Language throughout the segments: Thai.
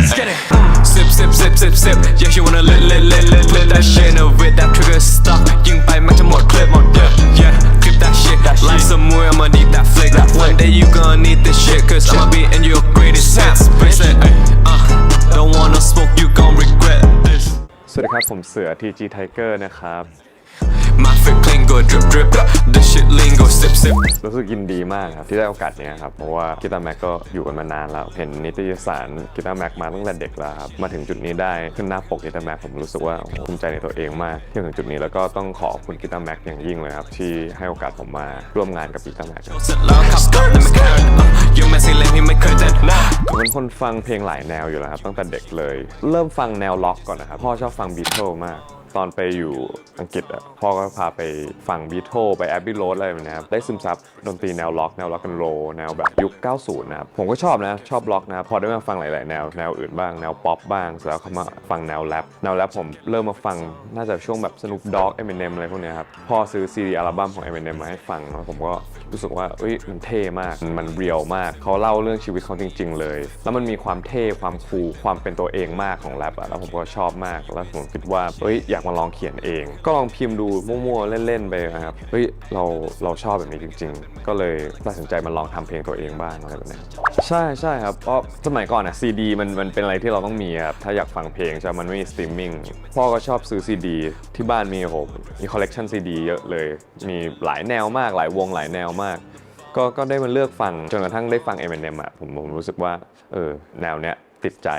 Let's get it. Sip, sip, sip, sip, sip. Yeah, she wanna lit, lit, lit, lit. Put that shit in a whip, that trigger stuck. ยิงไปแม่งจะหมด clip หมด yeah, yeah. Clip that shit. Like some more, I'ma need that flick. One day you gonna need this shit, cause I'ma be in your greatest hits. Bracelet, ay, uh. Don't wanna smoke, you gon' regret this. สวัสดีครับ ผมเสือ TG Tiger นะครับ My fit clean, go drip, drip. This shit lingo, sip, sip. รู้สึกยินดีมากครับที่ได้โอกาสเนี้ยครับเพราะว่ากีตาร์แม็กก็อยู่กันมานานแล้ว เห็นนิตยสารกีตาร์แม็กมาตั้งแต่เด็กแล้วครับมาถึงจุดนี้ได้ขึ้นหน้าปกกีตาร์แม็กผมรู้สึกว่าโอ้โหภูมิใจในตัวเองมากที่ถึงจุดนี้แล้วก็ต้องขอบคุณกีตาร์แม็กอย่างยิ่งเลยครับที่ให้โอกาสผมมาร่วมงานกับกีตาร์แม็ก Sit low, cop up, let me cut. Uh, You messy, let me make curtain. Nah. ผมเป็นคนฟังเพลงหลายแนวอยู่แล้วครับตั้งแต่เด็กเลย เริ่มฟังแนวล็อกก่อนนะครับพ่อชอบฟังบีเทิลมาก ตอนไปอยู่อังกฤษอะพ่อก็พาไปฟังบีเทิลไปแอบบี้โรดอะไรแบบนี้ครับได้ซึมซับดนตรีแนวล็อกแนวล็อกกันโรแนวแบบยุค 90 นะครับ ผมก็ชอบนะชอบล็อกนะพอได้มาฟังหลาย ๆ แนวแนวอื่นบ้างแนวป๊อปบ้างเสร็จแล้วเขามาฟังแนวแรปแนวแรปผมเริ่มมาฟังน่าจะช่วงแบบสนุปด็อกเอมิเนมอะไรพวกเนี้ยครับพ่อซื้อซีดีอัลบั้มของเอมิเนมมาให้ฟังแล้วผมก็รู้สึกว่าเอ้ยมันเท่มากมันเรียลมากเขาเล่าเรื่องชีวิตเขาจริง ๆ เลย แล้วมันมีความเท่ความคูลความเป็นตัวเองมากของแรปอะแล้วผมก็ชอบมากแล้วผมคิดว่าเอ้ยอยากมาลองเขียนเอง ก็ลองพิมพ์ดูมั่วๆเล่นๆไปนะครับเฮ้ยเราเราชอบแบบนี้จริง ๆ ก็เลยตัดสินใจมาลองทำเพลงตัวเองบ้างอะไรแบบนี้ใช่ใช่ครับเพราะสมัยก่อนอะซีดีมันมันเป็นอะไรที่เราต้องมีครับถ้าอยากฟังเพลงใช่ไหมมันไม่มีสตรีมมิ่งพ่อก็ชอบซื้อซีดีที่บ้านมีโอ้โหมีคอลเลกชันซีดีเยอะเลย มีหลายแนวมากหลายวงหลายแนวมากก็ก็ได้มาเลือกฟังจนกระทั่งได้ฟัง Eminem อะผมผมรู้สึกว่าเออแนวเนี้ย ติดใจ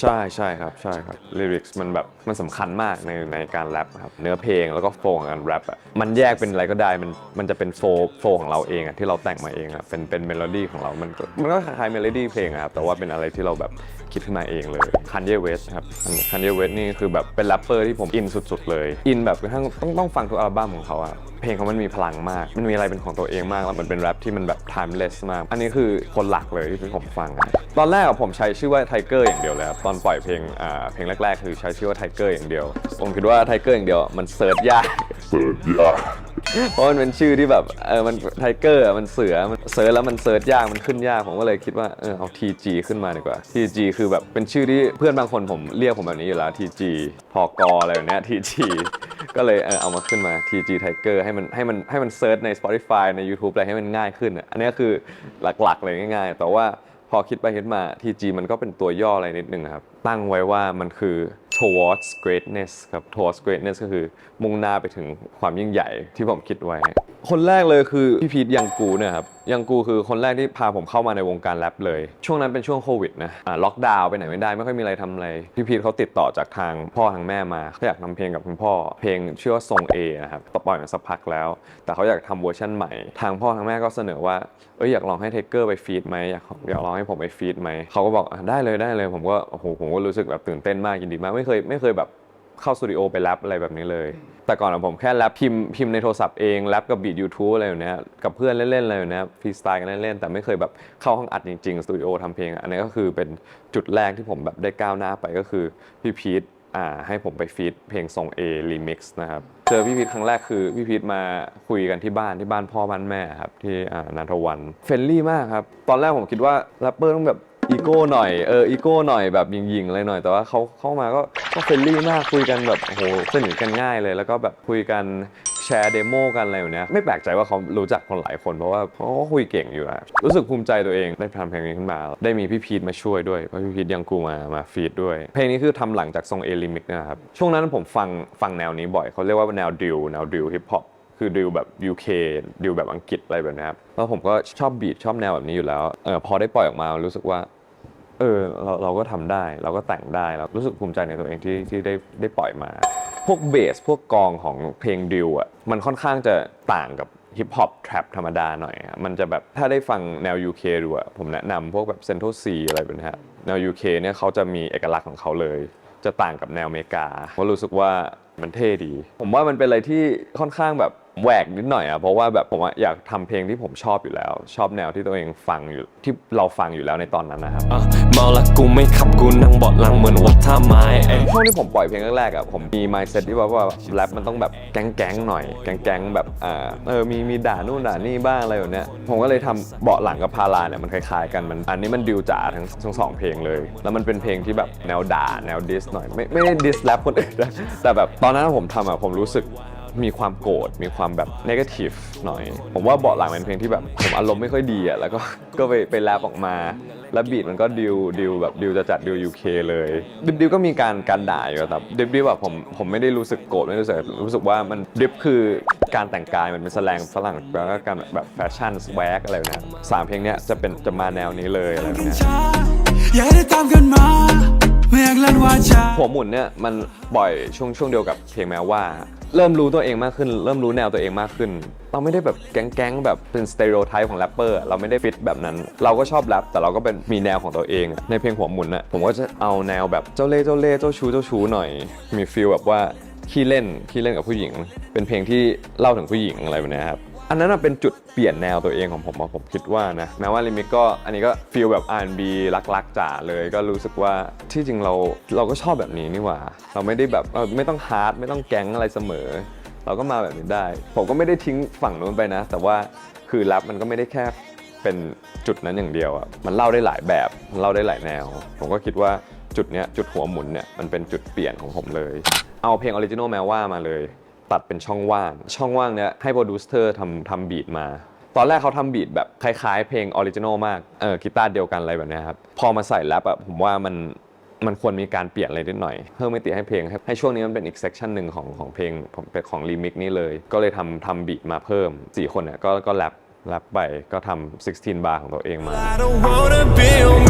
ใช่ใช่ครับใช่ครับลิริกส์มันแบบมันสำคัญมากในในการแรปครับเนื้อเพลงแล้วก็โฟของการแรปอะมันแยกเป็นอะไรก็ได้มันมันจะเป็นโฟโฟของเราเองอะที่เราแต่งมาเองอะเป็นเป็นเมโลดี้ของเรา มันก็มันก็คล้ายๆเมโลดี้เพลงอะครับแต่ว่าเป็นอะไรที่เราแบบคิดขึ้นมาเองเลยคันเยเวสครับคันเยเวสนี่คือแบบเป็นแรปเปอร์ที่ผมอินสุด ๆ เลยอินแบบกระทั่งต้องต้องฟังทุกอัลบั้มของเขาอะเพลงเขามันมีพลังมาก มันมีอะไรเป็นของตัวเองมาก แล้วมันเป็นแรปที่มันแบบ timeless มาก อันนี้คือคนหลักเลยที่ผมฟัง ตอนแรกผมใช้ชื่อว่าไทเกอร์อย่างเดียวเลยครับตอนปล่อยเพลงอ่าเพลงแรกๆ คือใช้ชื่อว่าไทเกอร์อย่างเดียว ผมคิดว่าไทเกอร์อย่างเดียวมันเซิร์ชยากเซิร์ชยากเพราะมันเป็นชื่อที่แบบเออมันไทเกอร์มันเสือมันเซิร์ชแล้วมันเซิร์ชยากมันขึ้นยากผมก็เลยคิดว่าเออเอา TG ขึ้นมาดีกว่า TG คือแบบเป็นชื่อที่เพื่อนบางคนผมเรียกผมแบบนี้อยู่แล้ว TG พอกออะไรแบบเนี้ย TG ก็เลยเออเอามาขึ้นมา TG Tiger ให้มันให้มันให้มันเซิร์ชใน Spotify ใน YouTube อะไรให้มันง่ายขึ้นอะอันนี้คือหลักๆเลยง่ายๆ แต่ว่า พอคิดไปคิดมา TG มันก็เป็นตัวย่ออะไรนิดนึงครับ ตั้งไว้ว่ามันคือ towards greatness ครับ towards greatness ก็คือมุ่งหน้าไปถึงความยิ่งใหญ่ที่ผมคิดไว้ คนแรกเลยคือพี่พีทยังกูเนี่ยครับ ยังกูคือคนแรกที่พาผมเข้ามาในวงการแรปเลย ช่วงนั้นเป็นช่วงโควิดนะอ่าล็อกดาวน์ไปไหนไม่ได้ไม่ค่อยมีอะไรทำอะไร พี่พีทเขาติดต่อจากทางพ่อทางแม่มาเขาอยากทำเพลงกับคุณพ่อ เพลงชื่อว่าทรงเอนะครับปล่อยมาสักพักแล้ว แต่เขาอยากทำเวอร์ชันใหม่ ทางพ่อทางแม่ก็เสนอว่าเอ้ยอยากลองให้เทเกอร์ไปฟีดไหมอยากอยากลองให้ผมไปฟีดไหมเขาก็บอกอะได้เลยได้เลยผมก็โอ้โหผมก็รู้สึกแบบตื่นเต้นมากยินดีมากไม่เคยไม่เคยแบบ เข้าสตูดิโอไปแรปอะไรแบบนี้เลย แต่ก่อนอะผมแค่แรปพิมพ์พิมพ์ในโทรศัพท์เองแรปกับบีทยูทูบอะไรอย่างเนี้ยกับเพื่อนเล่นๆอะไรอย่างเนี้ยฟรีสไตล์กันเล่นๆแต่ไม่เคยแบบเข้าห้องอัดจริงๆสตูดิโอทำเพลงอะอันนี้ก็คือเป็นจุดแรกที่ผมแบบได้ก้าวหน้าไปก็คือพี่พีทอ่าให้ผมไปฟีดเพลงทรง A remix นะครับเจอพี่พีทครั้งแรกคือพี่พีทมาคุยกันที่บ้านที่บ้านพ่อบ้านแม่ครับที่อ่านันทวันเฟรนลี่มากครับตอนแรกผมคิดว่าแรปเปอร์ต้องแบบ อีโก้หน่อยเอออีโก้หน่อยแบบหยิงๆอะไรหน่อยแต่ว่าเขาเข้ามาก็ก็เฟรนลี่มากคุยกันแบบโอ้โหสนิทกันง่ายเลย แล้วก็แบบคุยกันแชร์เดโมกันอะไรแบบเนี้ยไม่แปลกใจว่าเขารู้จักคนหลายคนเพราะว่าเขาก็คุยเก่งอยู่อะรู้สึกภูมิใจตัวเองได้ทำเพลงนี้ขึ้นมา ได้มีพี่พีทมาช่วยด้วยเพราะพี่พีทยังกูมามาฟีดด้วย เพลงนี้คือทำหลังจากทรงเอลิมิกนะครับช่วงนั้นผมฟังฟังแนวนี้บ่อยเขาเรียกว่าแนวดิวแนวดิวฮิปฮอปคือดิวแบบ UK ดิวแบบอังกฤษอะไรแบบนี้ครับแล้วผมก็ชอบบีทชอบแนวแบบนี้อยู่แล้วเออพอได้ปล่อยออกมารู้สึกว่า เออเราเราก็ทำได้ เราก็แต่งได้เรารู้สึกภูมิใจในตัวเองที่ที่ได้ได้ปล่อยมา พวกเบสพวกกองของเพลงดิวอะมันค่อนข้างจะต่างกับฮิปฮอปทร p ธรรมดาหน่อยอะมันจะแบบถ้าได้ฟังแนว UK ดูอะผมแนะนำพวกแบบเซนท r ซีอะไรแบบนี้ฮะแนว UK เนี่ยเขาจะมีเอกลักษณ์ของเขาเลย จะต่างกับแนวอเมริกาเพราะรู้สึกว่ามันเท่ดี ผมว่ามันเป็นอะไรที่ค่อนข้างแบบ แหวกนิดหน่อยอะเพราะว่าแบบผมอะอยากทำเพลงที่ผมชอบอยู่แล้ว ชอบแนวที่ตัวเองฟังอยู่ที่เราฟังอยู่แล้วในตอนนั้นนะครับอะเมาละกูไม่ขับกูนั่งเบาะหลังเหมือนวัดท่าไม้เอ้ยช่วงที่ผมปล่อยเพลงแรกๆอะผมมี mindset ที่ว่าว่าแรปมันต้องแบบแก๊งๆหน่อย แก๊งๆแบบอ่าเออมีมีด่านู่นด่านี่บ้างอะไรแบบเนี้ยผมก็เลยทำเบาะหลังกับพาราเนี่ยมันคล้ายๆกันมันอันนี้มันดิวจ๋าทั้งทั้งสองเพลงเลย แล้วมันเป็นเพลงที่แบบแนวด่าแนวดิสหน่อยไม่ไม่ได้ดิสแรปคนอื่นนะแต่แบบตอนนั้นผมทำอะผมรู้สึก มีความโกรธมีความแบบนกาทีฟหน่อย ผมว่าเบาะหลังเป็นเพลงที่แบบผมอารมณ์ไม่ค่อยดีอะแล้วก็ก็ไปไปแรปออกมาแล้วบีทมันก็ดิวดิวแบบดิวจะจัดดิวยูเคเลยดิบดิวก็มีการการด่าอยู่แต่ดิบดิวแบบผมผมไม่ได้รู้สึกโกรธไม่ได้รู้สึกรู้สึกว่ามันดิบคือการแต่งกายมันเป็นแสลงฝรั่งแล้วก็การแบบแฟชั่นสวกอะไรแบบเนี้ยสามเพลงเนี้ยจะเป็นจะมาแนวนี้เลยอะไรแบบเนี้ยอย่าได้ตามกันมาไม่อยากลั่นวาจาหัวหมุนเนี่ยมันปล่อยช่วงช่วงเดียวกับเพลงแม้ว่า เริ่มรู้ตัวเองมากขึ้น เริ่มรู้แนวตัวเองมากขึ้น เราไม่ได้แบบแก๊งๆแบบเป็นสเตอริโอไทป์ของแรปเปอร์เราไม่ได้ฟิตแบบนั้น เราก็ชอบแรปแต่เราก็เป็นมีแนวของตัวเอง ในเพลงหัวหมุนน่ะผมก็จะเอาแนวแบบเจ้าเล่ห์เจ้าเล่ห์เจ้าชู้เจ้าชู้หน่อย มีฟีลแบบว่าขี้เล่นขี้เล่นกับผู้หญิง เป็นเพลงที่เล่าถึงผู้หญิงอะไรแบบนี้ครับ อันนั้นเป็นจุดเปลี่ยนแนวตัวเองของผมอะผมคิดว่านะแม้ว่าลิมิกก็อันนี้ก็ฟีลแบบ R&B รักๆจ๋าเลย ก็รู้สึกว่าที่จริงเราเราก็ชอบแบบนี้นี่หว่า เราไม่ได้แบบเออไม่ต้องฮาร์ดไม่ต้องแก๊งอะไรเสมอ เราก็มาแบบนี้ได้ ผมก็ไม่ได้ทิ้งฝั่งนู้นไปนะ แต่ว่าคือแรปมันก็ไม่ได้แค่เป็นจุดนั้นอย่างเดียวอะมันเล่าได้หลายแบบมันเล่าได้หลายแนว ผมก็คิดว่าจุดเนี้ยจุดหัวหมุนเนี่ยมันเป็นจุดเปลี่ยนของผมเลย เอาเพลงออริจินอลแมวว่ามาเลย ตัดเป็นช่องว่าง ช่องว่างเนี้ยให้โปรดิวเซอร์ทำทำบีทมา ตอนแรกเขาทำบีทแบบคล้ายๆ เพลงออริจินอลมากเออกีตาร์เดียวกันอะไรแบบเนี้ยครับพอมาใส่แรปอะผมว่ามันมันควรมีการเปลี่ยนอะไรนิดหน่อย เพิ่มมิติให้เพลง ให้ให้ช่วงนี้มันเป็นอีกเซกชันหนึ่งของของเพลงของรีมิกนี้เลย ก็เลยทำทำบีทมาเพิ่ม 4 คนเนี่ยก็ก็แรปแรปไปก็ทำ16 บาร์ของตัวเองมา I don't wanna be your man เรา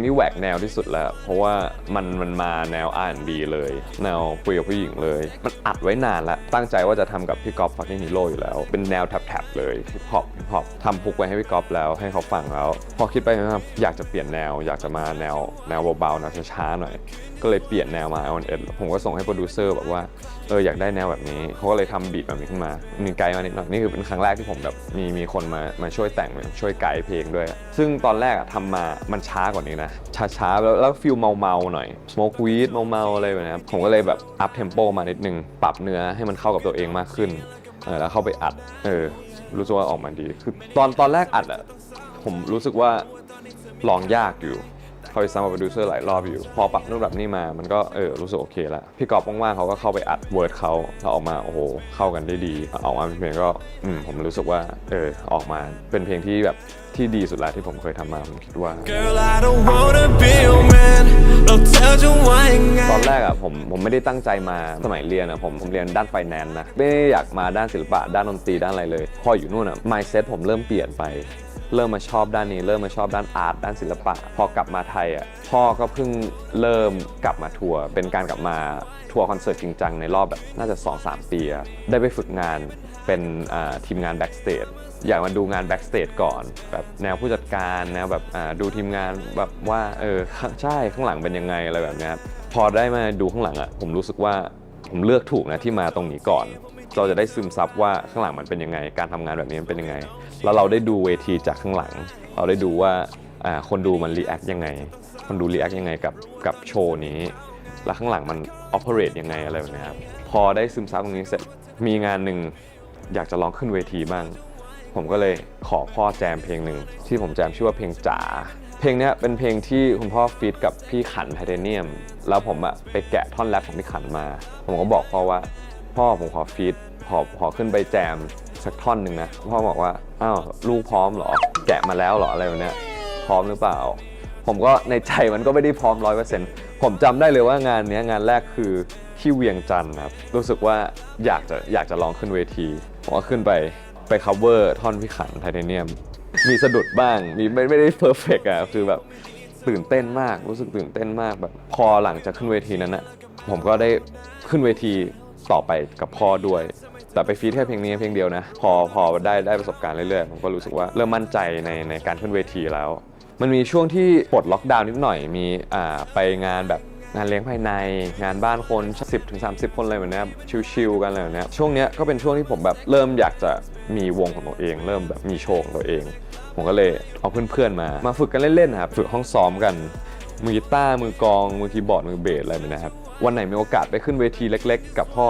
งที่แหวกแนวที่สุดแล้ว เพราะว่ามันมันมาแนว R&B เลย แนวคุยกับผู้หญิงเลย มันอัดไว้นานแล้วตั้งใจว่าจะทำกับพี่ก๊อฟฟักกิ้งฮีโร่อยู่แล้ว เป็นแนวแท็บๆเลยฮิปฮอปฮิปฮอปทำพุกไว้ให้พี่ก๊อฟแล้วให้เขาฟังแล้ว พอคิดไปนะครับอยากจะเปลี่ยนแนว อยากจะมาแนวแนวเบาๆแนวช้าๆหน่อย ก็เลยเปลี่ยนแนวมา i อ n ผมก็ส่งให้โปรดิวเซอร์แบบว่า เอออยากได้แนวแบบนี้เขาก็เลยทำบีทแบบนี้ขึ้นมา มีไกด์มานิดหน่อยนี่คือเป็นครั้งแรกที่ผมแบบมีมีคนมามาช่วยแต่งช่วยไกด์เพลงด้วย ซึ่งตอนแรกอะทำมามันช้ากว่านี้นะช้าๆแล้วแล้วฟิลเมาๆหน่อย smoke weed เมาๆอะไรแบบนี้ผมก็เลยแบบอัพเทมโปมานิดนึงปรับเนื้อให้มันเข้ากับตัวเองมากขึ้นเออแล้วเข้าไปอัดเออรู้สึกว่าออกมาดีคือตอนตอนแรกอัดอะผมรู้สึกว่าลองยากอยู่ คอยซ้ำกับโปรดิวเซอร์หลายรอบอยู่ พอปรับนู่นปรับนี่มามันก็เออรู้สึกโอเคแล้วพี่กอบว่างๆเขาก็เข้าไปอัดเวิร์ดเขาแล้วออกมาโอ้โหเข้ากันได้ดีออกมาเป็นเพลงก็อืมผมรู้สึกว่าเออออกมาเป็นเพลงที่แบบที่ดีสุดแล้วที่ผมเคยทำมาผมคิดว่า Girl I don't wanna be your man เราเธอจะว่ายังไง ตอนแรกอะผมผมไม่ได้ตั้งใจมาสมัยเรียนอะผมผมเรียนด้านไฟแนนซ์นะไม่ได้อยากมาด้านศิลปะด้านดนตรีด้านอะไรเลย พออยู่นู่นอะ mindset ผมเริ่มเปลี่ยนไป เริ่มมาชอบด้านนี้ เริ่มมาชอบด้านอาร์ตด้านศิลปะ พอกลับมาไทยอะพ่อก็เพิ่งเริ่มกลับมาทัวร์เป็นการกลับมาทัวร์คอนเสิร์ตจริงจังในรอบแบบน่าจะ 2-3 ปีได้ไปฝึกงานเป็นทีมงานแบ็กสเตจอยากมาดูงานแบ็กสเตจก่อนแบบแนวผู้จัดการแนวแบบดูทีมงานแบบว่าเออใช่ข้างหลังเป็นยังไงอะไรแบบนี้พอได้มาดูข้างหลังอะผมรู้สึกว่าผมเลือกถูกนะที่มาตรงนี้ก่อน เราจะได้ซึมซับว่าข้างหลังมันเป็นยังไง การทำงานแบบนี้มันเป็นยังไง แล้วเราได้ดูเวทีจากข้างหลัง เราได้ดูว่าคนดูมันรีแอคยังไง คนดูรีแอคยังไงกับกับโชว์นี้ แล้วข้างหลังมัน operate ยังไงอะไรแบบนี้ครับ พอได้ซึมซับตรงนี้เสร็จ มีงานหนึ่งอยากจะลองขึ้นเวทีบ้าง ผมก็เลยขอพ่อแจมเพลงหนึ่งที่ผมแจมชื่อว่าเพลงจ๋า เพลงนี้เป็นเพลงที่คุณพ่อฟีดกับพี่ขันไทเทเนียม แล้วผมอะไปแกะท่อนแรปของพี่ขันมา ผมก็บอกพ่อว่า พ่อผมขอฟีดขอขอขึ้นไปแจมสักท่อนหนึ่งนะพ่อบอกว่าอ้าวลูกพร้อมเหรอแกะมาแล้วเหรออะไรแบบเนี้ยพร้อมหรือเปล่า ผมก็ในใจมันก็ไม่ได้พร้อมร้อยเปอร์เซ็นต์ผมจำได้เลยว่างานนี้งานแรกคือที่เวียงจันทร์ครับรู้สึกว่าอยากจะอยากจะลองขึ้นเวทีผมก็ขึ้นไปไป cover ท่อนพี่ขันไทเทเนียม มีสะดุดบ้างมีไม่ไม่ได้เพอร์เฟกอะคือแบบตื่นเต้นมากรู้สึกตื่นเต้นมากแบบพอหลังจากขึ้นเวทีนั้นอะผมก็ได้ขึ้นเวที ต่อไปกับพ่อด้วย แต่ไปฟีดแค่เพลงนี้เพลงเดียวนะ พอพอได้ได้ประสบการณ์เรื่อยๆ ผมก็รู้สึกว่าเริ่มมั่นใจในในการขึ้นเวทีแล้ว มันมีช่วงที่ปลดล็อกดาวน์นิดหน่อยมีอ่าไปงานแบบงานเลี้ยงภายในงานบ้านคน 10ถึง30 คนอะไรแบบเนี้ยชิลๆกันอะไรแบบเนี้ยช่วงเนี้ยก็เป็นช่วงที่ผมแบบเริ่มอยากจะมีวงของตัวเอง เริ่มแบบมีโชว์ของตัวเอง ผมก็เลยเอาเพื่อนๆมา มาฝึกกันเล่นๆนะครับฝึกห้องซ้อมกันมือกีตาร์มือกองมือคีย์บอร์ดมือเบสอะไรแบบนี้ครับ วันไหนมีโอกาสไปขึ้นเวทีเล็ก ๆ กับพ่อ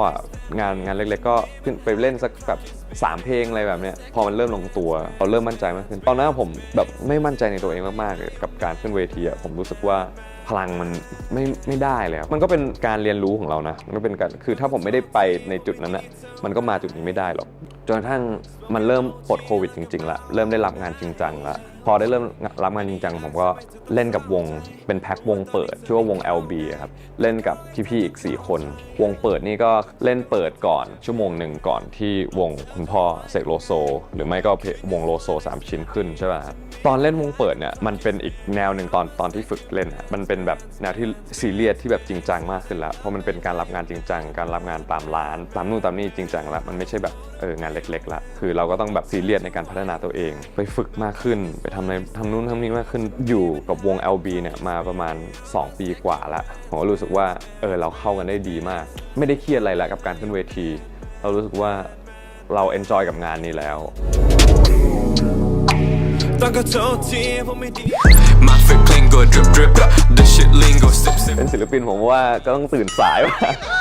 งานงานเล็ก ๆ ก็ขึ้นไปเล่นสักแบบสามเพลงอะไรแบบเนี้ยพอมันเริ่มลงตัวเราเริ่มมั่นใจมากขึ้น ตอนนั้นผมแบบไม่มั่นใจในตัวเองมากๆเลยกับการขึ้นเวทีอะผมรู้สึกว่าพลังมันไม่ไม่ได้เลยมันก็เป็นการเรียนรู้ของเรานะมันก็เป็นการคือถ้าผมไม่ได้ไปในจุดนั้นอะมันก็มาจุดนี้ไม่ได้หรอก จนกระทั่งมันเริ่มปลดโควิดจริงๆละเริ่มได้รับงานจริงจังละพอได้เริ่มรับงานจริงจังผมก็เล่นกับวงเป็นแพ็ควงเปิดชื่อว่าวง LB ครับเล่นกับพี่ๆอีก 4 คน วงเปิดนี่ก็เล่นเปิดก่อนชั่วโมงหนึ่งก่อนที่วงคุณพ่อเสกโลโซ หรือไม่ก็วงโลโซ 3 ชิ้นขึ้นใช่ป่ะครับตอนเล่นวงเปิดเนี่ยมันเป็นอีกแนวหนึ่งตอนตอนที่ฝึกเล่นมันเป็นแบบแนวที่ซีเรียสที่แบบจริงจังมากขึ้นแล้วเพราะมันเป็นการรับงานจริงจังการรับงานตามร้านตามนู่นตามนี่จริงจังแล้วมันไม่ใช่แบบเอองานเล็กๆละคือเราก็ต้องแบบซีเรียสในการพัฒนาตัวเอง ไปฝึกมากขึ้น ไปทำในทำนู่นทำนี่มากขึ้นอยู่กับวง LB เนี่ยมาประมาณ 2 ปีกว่าละผมก็รู้สึกว่าเออเราเข้ากันได้ดีมาก ไม่ได้เครียดอะไรแล้วกับการขึ้นเวที เรารู้สึกว่าเราเอนจอยกับงานนี้แล้วต้องขอโทษทีผมไม่ดี My fit clean go drip drip The shit lingo sip sip เป็นศิลปินผมว่าก็ต้องตื่นสายมากเ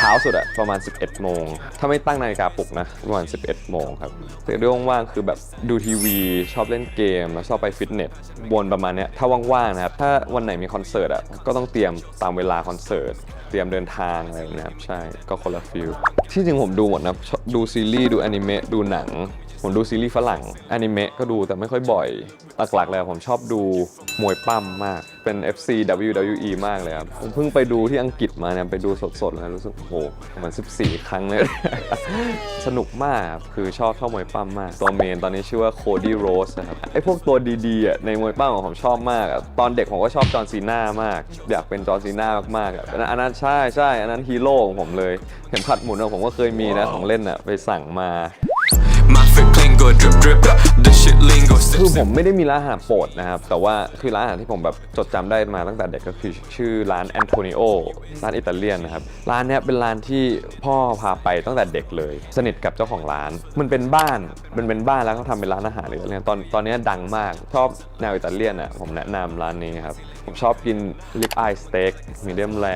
ช้าสุดอะประมาณ 11 โมง ถ้าไม่ตั้งนาฬิกาปลุกนะ ประมาณ 11 โมงครับแต่เรื่องว่างๆคือแบบดูทีวี ชอบเล่นเกม แล้วชอบไปฟิตเนสวนประมาณเนี้ยถ้าว่างๆนะครับ ถ้าวันไหนมีคอนเสิร์ตอะก็ต้องเตรียมตามเวลาคอนเสิร์ต เตรียมเดินทางอะไรนะครับ ใช่ ก็คนละฟิลที่จริงผมดูหมดนะ ดูซีรีส์ ดูอนิเมะ ดูหนัง ผมดูซีรีส์ฝรั่งอนิเมะก็ดูแต่ไม่ค่อยบ่อย หลักๆเลยผมชอบดูมวยปั้มมาก เป็น FC WWE มากเลยครับ ผมเพิ่งไปดูที่อังกฤษมาเนี่ยไปดูสดๆแล้วรู้สึกโอ้โหเหมือน 14 ครั้งเลย สนุกมากคือชอบชอบมวยปั้มมาก ตัวเมนตอนนี้ชื่อว่าโคดี้โรสนะครับ ไอพวกตัวดีๆในมวยปั้มของผมชอบมาก ตอนเด็กผมก็ชอบจอห์นซีน่ามาก อยากเป็นจอห์นซีน่ามากๆอันนั้นใช่ใช่อันนั้นฮีโร่ของผมเลยเข็มขัดหมุนของผมก็เคยมีนะของเล่นอะไปสั่งมา go drip drip The shit lingo sip คือผ sip มไม่ได้มีร้านอาหารโปรดนะครับ แต่ว่าคือร้านอาหารที่ผมแบบจดจำได้มาตั้งแต่เด็กก็คือชื่อร้านแอนโทนิโอร้านอิตาเลียนนะครับ ร้านเนี้ยเป็นร้านที่พ่อพาไปตั้งแต่เด็กเลย สนิทกับเจ้าของร้าน มันเป็นบ้าน มันเป็นบ้านแล้วเขาทำเป็นร้านอาหารเลยเนี่ยตอนตอนเนี้ยดังมากชอบแนวอิตาเลียนอะผมแนะนำร้านนี้ครับ ผมชอบกินลิปไอสเต็กมีเดียมแร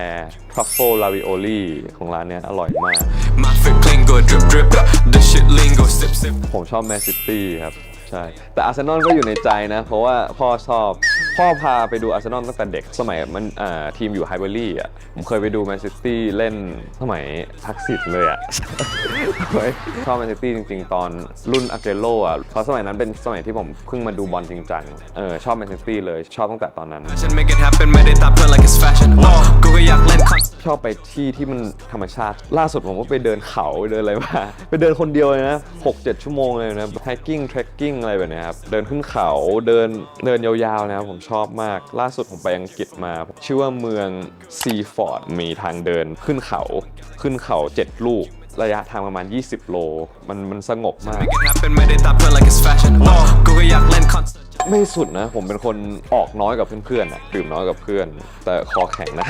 ทรัฟเฟิลลาวิโอลี่ของร้านเนี้ยอร่อยมาก My fit clean go drip drip The shit lingo sip sip ผมชอบแมนซิตี้ครับ ใช่ แต่อาร์เซนอลก็อยู่ในใจนะ เพราะว่าพ่อชอบ พ่อพาไปดูอาร์เซนอลตั้งแต่เด็กสมัยมันอ่าทีมอยู่ไฮเบอรี่อะผมเคยไปดูแมนซิตี้เล่นสมัยทักษิณเลยอะ ชอบแมนซิตี้จริง ๆ ตอนรุ่นอาเกโลอะเพราะสมัยนั้นเป็นสมัยที่ผมเพิ่งมาดูบอลจริงจังเออชอบแมนซิตี้เลยชอบตั้งแต่ตอนนั้นฉัน make it happen ไม่ได้ตามเพื่อน like it's fashion กู ก็อยากเล่นคอนชอบไปที่ที่มันธรรมชาติ ล่าสุดผมก็ไปเดินเขาไปเดินอะไรมาไปเดินคนเดียวเลยนะ6 7ชั่วโมงเลยนะ hiking trekking อะไรแบบเนี้ยครับ เดินขึ้นเขาเดินเดินยาวๆนะครับผมชอบมาก ล่าสุดผมไปอังกฤษมา ชื่อว่าเมืองซีฟอร์ดมีทางเดินขึ้นเขาขึ้นเขา7ลูกระยะทางประมาณ 20 โล มันมันสงบมาก make it happen ไม่ได้ตามเพื่อน like it's fashion กูก็อยากเล่นคอนเสิร์ต ไม่สุดนะ ผมเป็นคนออกน้อยกับเพื่อนๆอะดื่มน้อยกับเพื่อน แต่คอแข็งนะ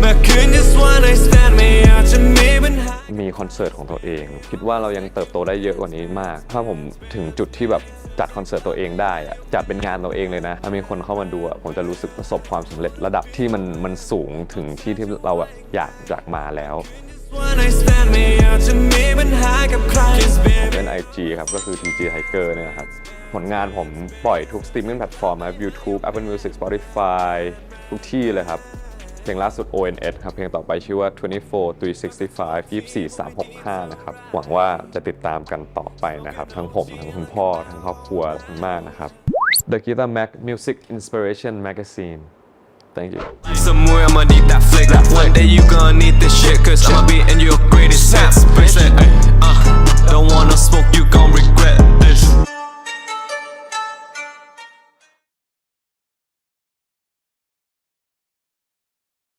เมื่อคืน just one night stand ไม่อยากจะมีปัญหามีคอนเสิร์ตของตัวเอง คิดว่าเรายังเติบโตได้เยอะกว่านี้มาก ถ้าผมถึงจุดที่แบบจัดคอนเสิร์ตตัวเองได้อะจัดเป็นงานตัวเองเลยนะถ้ามีคนเข้ามาดูอะผมจะรู้สึกประสบความสำเร็จระดับที่มันมันสูงถึงที่ที่เราแบบอยากอยากมาแล้ว one night stand ไอจีคร Cause ผม baby เป็น IG ครับ ก็คือ TG Tiger เนี่ยครับ ผลงานผมปล่อยทุกสตรีมมิ่งแพลตฟอร์มครับ YouTube Apple Music Spotify ทุกที่เลยครับ เพลงล่าสุด ONS ครับ เพลงต่อไปชื่อว่า 24 365 24 365 นะครับ หวังว่าจะติดตามกันต่อไปนะครับ ทั้งผมทั้งคุณพ่อ ทั้งครอบครัวคุณมากนะครับ The Guitar Mac Music Inspiration Magazine Thank you. Somewhere I'ma need that flick. That One day you gonna need this shit, cause I'ma be in your greatest uh, don't wanna smoke, you gon' regret this.